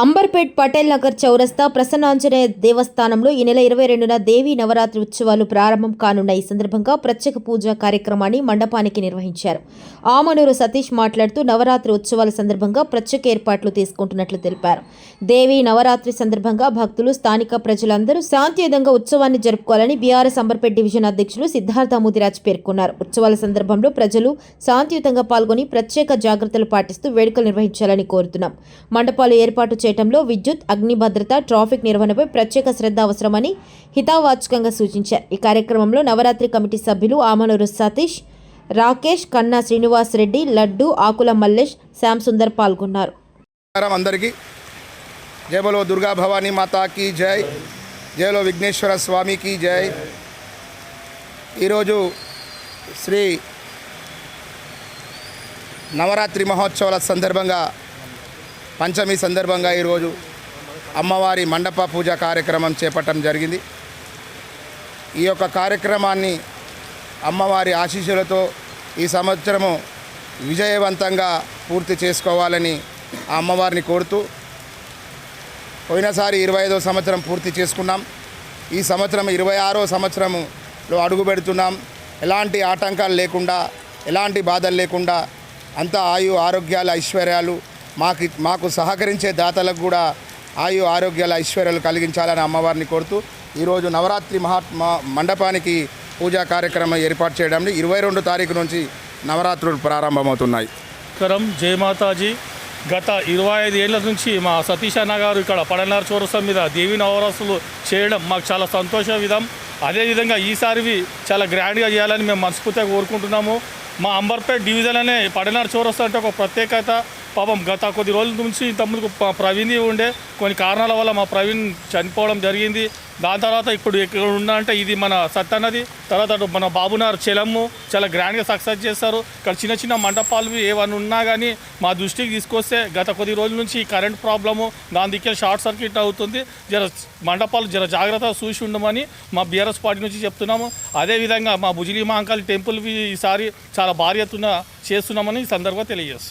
అంబర్పేట్ పటేల్ నగర్ చౌరస్తా ప్రసన్నాంజనేయ దేవస్థానంలో ఈ నెల ఇరవై రెండున దేవీ నవరాత్రి ఉత్సవాలు ప్రారంభం కానున్న ఈ సందర్భంగా ప్రత్యేక పూజా కార్యక్రమాన్ని మండపానికి నిర్వహించారు. ఆమనూరు సతీష్ మాట్లాడుతూ నవరాత్రి ఉత్సవాల సందర్భంగా ప్రత్యేక ఏర్పాట్లు తీసుకుంటున్నట్లు తెలిపారు. దేవీ నవరాత్రి సందర్భంగా భక్తులు స్థానిక ప్రజలందరూ శాంతియుతంగా ఉత్సవాన్ని జరుపుకోవాలని బీఆర్ఎస్ అంబర్పేట్ డివిజన్ అధ్యక్షులు సిద్ధార్థ ముదిరాజ్ పేర్కొన్నారు. ఉత్సవాల సందర్భంలో ప్రజలు శాంతియుతంగా పాల్గొని ప్రత్యేక జాగ్రత్తలు పాటిస్తూ వేడుకలు నిర్వహించాలని కోరుతున్నాం. మండపాలు ఏర్పాటు చేయడంలో విద్యుత్ అగ్నిభద్రత ట్రాఫిక్ నిర్వహణపై ప్రత్యేక శ్రద్ధ అవసరమని హితావాచకంగా సూచించారు. ఈ కార్యక్రమంలో నవరాత్రి కమిటీ సభ్యులు ఆమనూరు సతీష్ రాకేష్ కన్నా శ్రీనివాస్ రెడ్డి లడ్డు ఆకుల మల్లేష్ శ్యామ్ సుందర్ పాల్గొన్నారు. అందరికీ. జై దుర్గా భవానీ మాతాకి జై. జయలో విఘ్నేశ్వర స్వామికి జై. ఈరోజు శ్రీ నవరాత్రి మహోత్సవాల సందర్భంగా పంచమి సందర్భంగా ఈరోజు అమ్మవారి మండప పూజ కార్యక్రమం చేపట్టడం జరిగింది. ఈ యొక్క కార్యక్రమాన్ని అమ్మవారి ఆశీస్సులతో ఈ సంవత్సరము విజయవంతంగా పూర్తి చేసుకోవాలని ఆ అమ్మవారిని కోరుతూ పోయినసారి ఇరవై ఐదో సంవత్సరం పూర్తి చేసుకున్నాం. ఈ సంవత్సరం ఇరవై ఆరో సంవత్సరంలో అడుగు పెడుతున్నాం. ఎలాంటి ఆటంకాలు లేకుండా ఎలాంటి బాధలు లేకుండా అంతా ఆయు ఆరోగ్యాలు ఐశ్వర్యాలు మాకు మాకు సహకరించే దాతలకు కూడా ఆయు ఆరోగ్యాల ఐశ్వర్యాలు కలిగించాలని అమ్మవారిని కోరుతూ ఈరోజు నవరాత్రి మహాత్మా మండపానికి పూజా కార్యక్రమం ఏర్పాటు చేయడం ఇరవై రెండు తారీఖు నుంచి నవరాత్రులు ప్రారంభమవుతున్నాయి. కరం జయమాతాజీ గత ఇరవై ఐదు ఏళ్ళ నుంచి మా సతీష్ అన్న గారు ఇక్కడ పడనారు చౌరస్తం మీద దేవి నవరాత్రులు చేయడం మాకు చాలా సంతోష విధం. అదేవిధంగా ఈసారివి చాలా గ్రాండ్గా చేయాలని మేము మనస్ఫూర్తిగా కోరుకుంటున్నాము. మా అంబర్పేట్ డివిజన్ అనే పడనాడు చౌరస్తా అంటే ఒక ప్రత్యేకత. పాపం గత కొద్ది రోజుల నుంచి ఇంతకుముందు ప్రవీణ్ ఉండే. కొన్ని కారణాల వల్ల మా ప్రవీణ్ చనిపోవడం జరిగింది. దాని తర్వాత ఇప్పుడు ఇక్కడ ఉన్నా అంటే ఇది మన సత్తన్నది తర్వాత మన బాబునార్ చెలమ్ము చాలా గ్రాండ్గా సక్సెస్ చేస్తారు ఇక్కడ చిన్న చిన్న మండపాలు ఏమైనా ఉన్నా కానీ మా దృష్టికి తీసుకొస్తే గత కొద్ది రోజుల నుంచి ఈ కరెంట్ ప్రాబ్లము దాని దిక్కే షార్ట్ సర్క్యూట్ అవుతుంది. జర మండపాలు జర జాగ్రత్తగా చూసి ఉండమని మా బీఆర్ఎస్ పార్టీ నుంచి చెప్తున్నాము. అదేవిధంగా మా భుజిలి మహంకాళి టెంపుల్ ఈసారి చాలా భారీ ఎత్తున చేస్తున్నామని ఈ సందర్భంగా తెలియజేస్తున్నాం